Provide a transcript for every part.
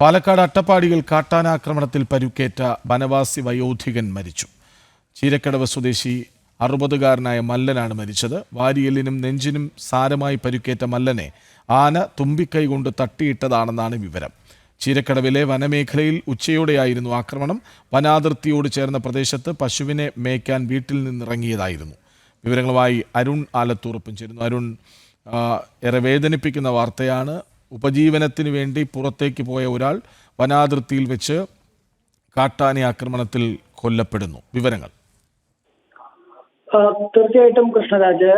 പാലക്കാട് അട്ടപ്പാടിയിൽ കാട്ടാനാക്രമണത്തിൽ പരുക്കേറ്റ വനവാസി വയോധികൻ മരിച്ചു. ചീരക്കടവ് സ്വദേശി അറുപതുകാരനായ മല്ലനാണ് മരിച്ചത്. വാരിയലിനും നെഞ്ചിനും സാരമായി പരുക്കേറ്റ മല്ലനെ ആന തുമ്പിക്കൈ കൊണ്ട് തട്ടിയിട്ടതാണെന്നാണ് വിവരം. ചീരക്കടവിലെ വനമേഖലയിൽ ഉച്ചയോടെയായിരുന്നു ആക്രമണം. വനാതിർത്തിയോട് ചേർന്ന പ്രദേശത്ത് പശുവിനെ മേയ്ക്കാൻ വീട്ടിൽ നിന്നിറങ്ങിയതായിരുന്നു. വിവരങ്ങളുമായി അരുൺ ആലത്തൂറപ്പും ചേരുന്നു. അരുൺ ഏറെ വേദനിപ്പിക്കുന്ന വാർത്തയാണ് ഉപജീവനത്തിന് വേണ്ടി പുറത്തേക്ക് പോയ ഒരാൾ വനാതിർത്തിയിൽ വെച്ച് കാട്ടാന ആക്രമണത്തിൽ കൊല്ലപ്പെടുന്നു. വിവരങ്ങൾ. തീർച്ചയായിട്ടും കൃഷ്ണരാജ്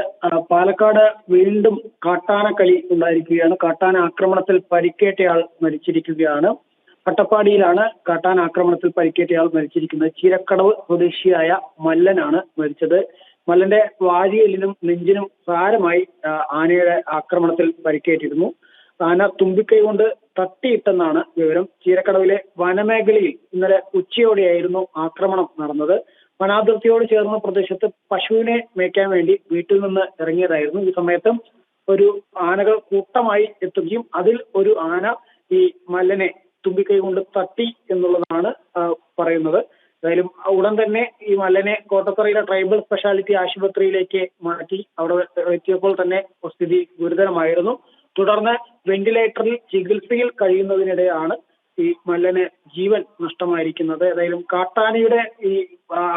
പാലക്കാട് വീണ്ടും കാട്ടാനക്കളി ഉണ്ടായിരിക്കുകയാണ്. കാട്ടാന ആക്രമണത്തിൽ പരിക്കേറ്റയാൾ മരിച്ചിരിക്കുകയാണ്. അട്ടപ്പാടിയിലാണ് കാട്ടാന ആക്രമണത്തിൽ പരിക്കേറ്റയാൾ മരിച്ചിരിക്കുന്നത്. ചീരക്കടവ് സ്വദേശിയായ മല്ലനാണ് മരിച്ചത്. മല്ലന്റെ വാരിയലിനും നെഞ്ചിനും സാരമായി ആനയുടെ ആക്രമണത്തിൽ പരിക്കേറ്റിരുന്നു. ആന തുമ്പിക്കൈ കൊണ്ട് തട്ടിയിട്ടെന്നാണ് വിവരം. ചീരക്കടവിലെ വനമേഖലയിൽ ഇന്നലെ ഉച്ചയോടെയായിരുന്നു ആക്രമണം നടന്നത്. വനാതിർത്തിയോട് ചേർന്ന പ്രദേശത്ത് പശുവിനെ മേയ്ക്കാൻ വേണ്ടി വീട്ടിൽ നിന്ന് ഇറങ്ങിയതായിരുന്നു. ഈ സമയത്ത് ഒരു ആനകൾ കൂട്ടമായി എത്തുകയും അതിൽ ഒരു ആന ഈ മല്ലനെ തുമ്പിക്കൈ കൊണ്ട് തട്ടി എന്നുള്ളതാണ് പറയുന്നത്. എന്തായാലും ഉടൻ തന്നെ ഈ മല്ലനെ കോട്ടത്തറയിലെ ട്രൈബൽ സ്പെഷ്യാലിറ്റി ആശുപത്രിയിലേക്ക് മാറ്റി അവിടെ എത്തിയപ്പോൾ തന്നെ സ്ഥിതി ഗുരുതരമായിരുന്നു. തുടർന്ന് വെന്റിലേറ്ററിൽ ചികിത്സയിൽ കഴിയുന്നതിനിടെയാണ് ഈ മല്ലന് ജീവൻ നഷ്ടമായിരിക്കുന്നത്. ഏതായാലും കാട്ടാനയുടെ ഈ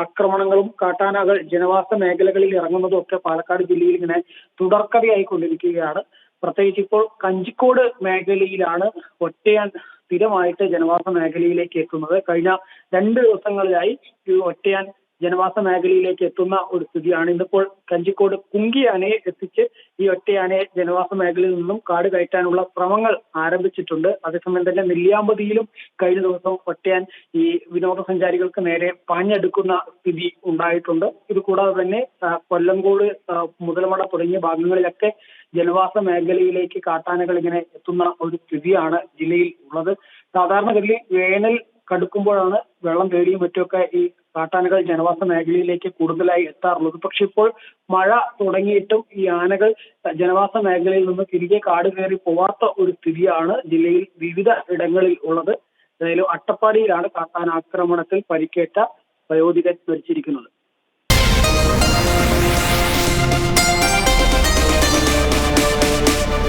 ആക്രമണങ്ങളും കാട്ടാനകൾ ജനവാസ മേഖലകളിൽ ഇറങ്ങുന്നതും ഒക്കെ പാലക്കാട് ജില്ലയിൽ ഇങ്ങനെ തുടർക്കഥയായി കൊണ്ടിരിക്കുകയാണ് പ്രത്യേകിച്ച് ഇപ്പോൾ കഞ്ചിക്കോട് മേഖലയിലാണ് ഒറ്റയാൻ സ്ഥിരമായിട്ട് ജനവാസ മേഖലയിലേക്ക് എത്തുന്നത്. കഴിഞ്ഞ രണ്ട് ദിവസങ്ങളിലായി ഈ ഒറ്റയാൻ ജനവാസ മേഖലയിലേക്ക് എത്തുന്ന ഒരു സ്ഥിതിയാണ്. ഇന്നിപ്പോൾ കഞ്ചിക്കോട് കുങ്കിയാനയെ എത്തിച്ച് ഈ ഒറ്റയാനയെ ജനവാസ മേഖലയിൽ നിന്നും കാട് കയറ്റാനുള്ള ശ്രമങ്ങൾ ആരംഭിച്ചിട്ടുണ്ട്. അതേസമയം തന്നെ നെല്ലിയാമ്പതിയിലും കഴിഞ്ഞ ദിവസം ഒറ്റയാൻ ഈ വിനോദസഞ്ചാരികൾക്ക് നേരെ പാഞ്ഞെടുക്കുന്ന സ്ഥിതി ഉണ്ടായിട്ടുണ്ട്. ഇത് കൂടാതെ തന്നെ കൊല്ലങ്കോട് മുതലമട തുടങ്ങിയ ഭാഗങ്ങളിലൊക്കെ ജനവാസ മേഖലയിലേക്ക് കാട്ടാനകൾ ഇങ്ങനെ എത്തുന്ന ഒരു സ്ഥിതിയാണ് ജില്ലയിൽ ഉള്ളത്. സാധാരണഗതിയിൽ വേനൽ കടുക്കുമ്പോഴാണ് വെള്ളം തേടിയും മറ്റുമൊക്കെ ഈ കാട്ടാനകൾ ജനവാസ മേഖലയിലേക്ക് കൂടുതലായി എത്താറുള്ളത്. പക്ഷെ ഇപ്പോൾ മഴ തുടങ്ങിയിട്ടും ഈ ആനകൾ ജനവാസ മേഖലയിൽ നിന്ന് തിരികെ കാട് കയറി പോവാത്ത ഒരു സ്ഥിതിയാണ് ജില്ലയിൽ വിവിധ ഇടങ്ങളിൽ ഉള്ളത്. ഏതായാലും അട്ടപ്പാടിയിലാണ് കാട്ടാന ആക്രമണത്തിൽ പരിക്കേറ്റ വയോധികൻ മരിച്ചിരിക്കുന്നത്.